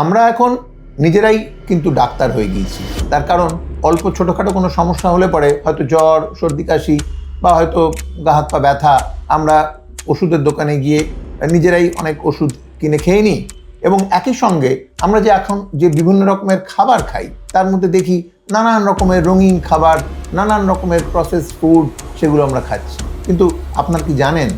আমরা এখন নিজেরাই কিন্তু ডাক্তার হয়ে গিয়েছি। তার কারণ অল্প ছোটোখাটো কোনো সমস্যা হলে পরে হয়তো জ্বর, সর্দি, কাশি বা হয়তো গা, হাত, পা ব্যথা আমরা ওষুধের দোকানে গিয়ে নিজেরাই অনেক ওষুধ কিনে খেয়ে নিই এবং একই সঙ্গে আমরা যে এখন যে বিভিন্ন রকমের খাবার খাই, তার মধ্যে দেখি নানান রকমের রঙিন খাবার, নানান রকমের প্রসেস ফুড সেগুলো আমরা খাচ্ছি। কিন্তু আপনার কি জানেন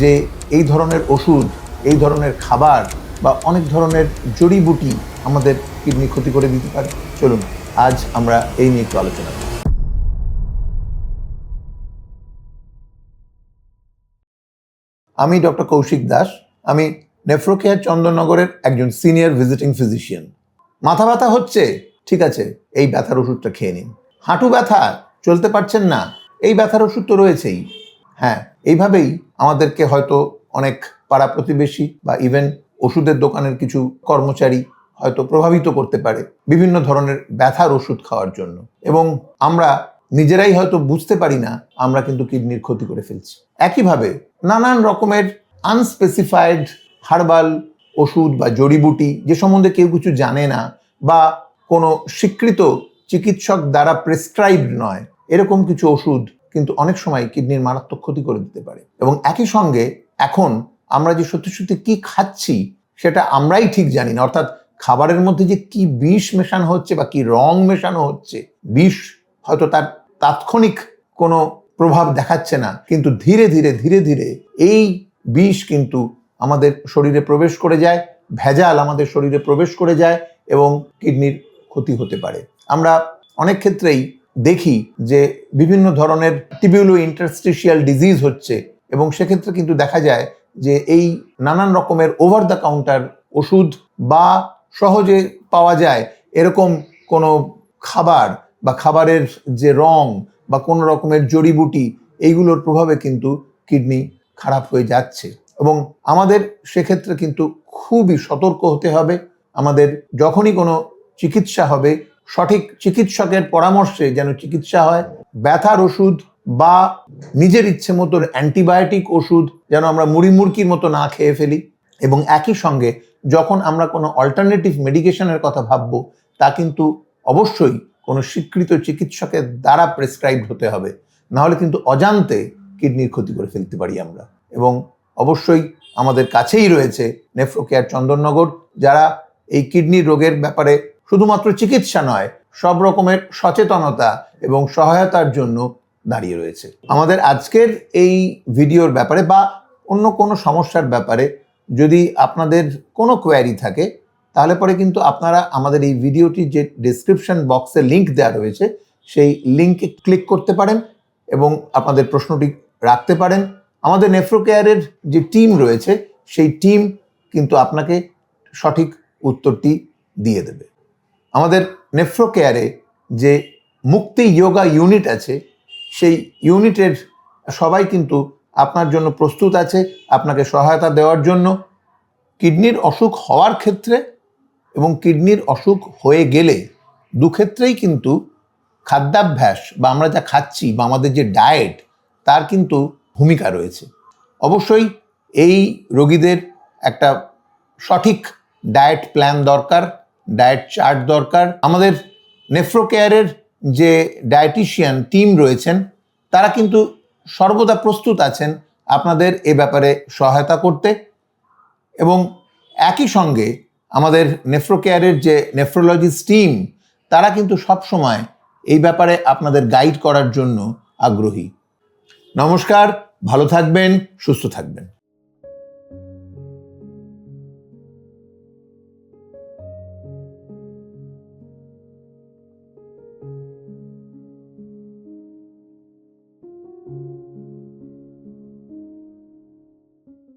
যে এই ধরনের ওষুধ, এই ধরনের খাবার বা অনেক ধরনের জড়িবুটি আমাদের কিডনি ক্ষতি করে দিতে পারে। চলুন, আজ আমরা এই নিয়ে একটু আলোচনা করি। আমি ডক্টর কৌশিক দাস। আমি নেফ্রোকেয়ার চন্দননগরের একজন সিনিয়র ভিজিটিং ফিজিশিয়ান। মাথা ব্যথা হচ্ছে? ঠিক আছে, এই ব্যথার ওষুধটা খেয়ে নিন। হাঁটু ব্যথা? চলতে পারছেন না? এই ব্যথার ওষুধ তো রয়েছেই। হ্যাঁ এইভাবেই আমাদেরকে হয়তো অনেক পাড়া প্রতিবেশী বা ইভেন ওষুধের দোকানের কিছু কর্মচারী হয়তো প্রভাবিত করতে পারে বিভিন্ন ধরনের ব্যথার ওষুধ খাওয়ার জন্য। এবং আমরা নিজেরাই হয়তো বুঝতে পারি না, আমরা কিন্তু কিডনির ক্ষতি করে ফেলছি। একইভাবে নানান রকমের আনস্পেসিফাইড হার্বাল ওষুধ বা জড়িবুটি যে সম্বন্ধে কেউ কিছু জানে না বা কোনো স্বীকৃত চিকিৎসক দ্বারা প্রেসক্রাইবড নয়, এরকম কিছু ওষুধ কিন্তু অনেক সময় কিডনির মারাত্মক ক্ষতি করে দিতে পারে। এবং একই সঙ্গে এখন আমরা যে সত্যি সত্যি কি খাচ্ছি, সেটা আমরাই ঠিক জানি না। অর্থাৎ খাবারের মধ্যে যে কি বিষ মেশানো হচ্ছে বা কি রং মেশানো হচ্ছে, বিষ হয়তো তার তাৎক্ষণিক কোনো প্রভাব দেখাচ্ছে না। কিন্তু ধীরে ধীরে ধীরে ধীরে এই বিষ কিন্তু আমাদের শরীরে প্রবেশ করে যায়, ভেজাল আমাদের শরীরে প্রবেশ করে যায় এবং কিডনির ক্ষতি হতে পারে। আমরা অনেক ক্ষেত্রেই দেখি যে বিভিন্ন ধরনের টিবিউলো ইন্টারস্টিশিয়াল ডিজিজ হচ্ছে এবং সেক্ষেত্রে কিন্তু দেখা যায় যে এই নানান রকমের ওভার দ্য কাউন্টার ওষুধ বা সহজে পাওয়া যায়, এরকম কোনো খাবার বা খাবারের যে রং বা কোনো রকমের জড়িবুটি, এইগুলোর প্রভাবে কিন্তু কিডনি খারাপ হয়ে যাচ্ছে। এবং আমাদের সেক্ষেত্রে কিন্তু খুবই সতর্ক হতে হবে। আমাদের যখনই কোনো চিকিৎসা হবে, সঠিক চিকিৎসকের পরামর্শে যেন চিকিৎসা হয়, ব্যথার ওষুধ বা নিজের ইচ্ছে মতো অ্যান্টিবায়োটিক ওষুধ যেন আমরা মুড়ি মুড়কির মতো না খেয়ে ফেলি। এবং একই সঙ্গে যখন আমরা কোনো অল্টারনেটিভ মেডিকেশনের কথা ভাববো, তা কিন্তু অবশ্যই কোনো স্বীকৃত চিকিৎসকের দ্বারা প্রেসক্রাইব হতে হবে। নাহলে কিন্তু অজান্তে কিডনির ক্ষতি করে ফেলতে পারি আমরা। এবং অবশ্যই আমাদের কাছেই রয়েছে নেফ্রোকেয়ার চন্দননগর, যারা এই কিডনি রোগের ব্যাপারে শুধুমাত্র চিকিৎসা নয়, সব রকমের সচেতনতা এবং সহায়তার জন্য দাঁড়িয়ে রয়েছে। আমাদের আজকের এই ভিডিওর ব্যাপারে বা অন্য কোনো সমস্যার ব্যাপারে যদি আপনাদের কোনো কোয়ারি থাকে, তাহলে পরে কিন্তু আপনারা আমাদের এই ভিডিওটি যে ডিসক্রিপশন বক্সে লিঙ্ক দেওয়া রয়েছে, সেই লিঙ্কে ক্লিক করতে পারেন এবং আপনাদের প্রশ্নটি রাখতে পারেন। আমাদের নেফ্রোকেয়ারের যে টিম রয়েছে, সেই টিম কিন্তু আপনাকে সঠিক উত্তরটি দিয়ে দেবে। আমাদের নেফ্রোকেয়ারে যে মুক্তি যোগা ইউনিট আছে সেই ইউনিটের সবাই কিন্তু আপনার জন্য প্রস্তুত আছে, আপনাকে সহায়তা দেওয়ার জন্য। কিডনির অসুখ হওয়ার ক্ষেত্রে এবং কিডনির অসুখ হয়ে গেলে দুক্ষেত্রেই কিন্তু খাদ্যাভ্যাস বা আমরা যা খাচ্ছি বা আমাদের যে ডায়েট, তার কিন্তু ভূমিকা রয়েছে। অবশ্যই এই রোগীদের একটা সঠিক ডায়েট প্ল্যান দরকার, ডায়েট চার্ট দরকার। আমাদের নেফ্রোকেয়ারের যে ডায়েটিশিয়ান টিম রয়েছেন, তারা কিন্তু সর্বদা প্রস্তুত আছেন আপনাদের এ ব্যাপারে সহায়তা করতে। এবং একই সঙ্গে আমাদের নেফ্রোকেয়ারের যে নেফ্রোলজিস্ট টিম, তারা কিন্তু সব সময় এই ব্যাপারে আপনাদের গাইড করার জন্য আগ্রহী। নমস্কার, ভালো থাকবেন, সুস্থ থাকবেন।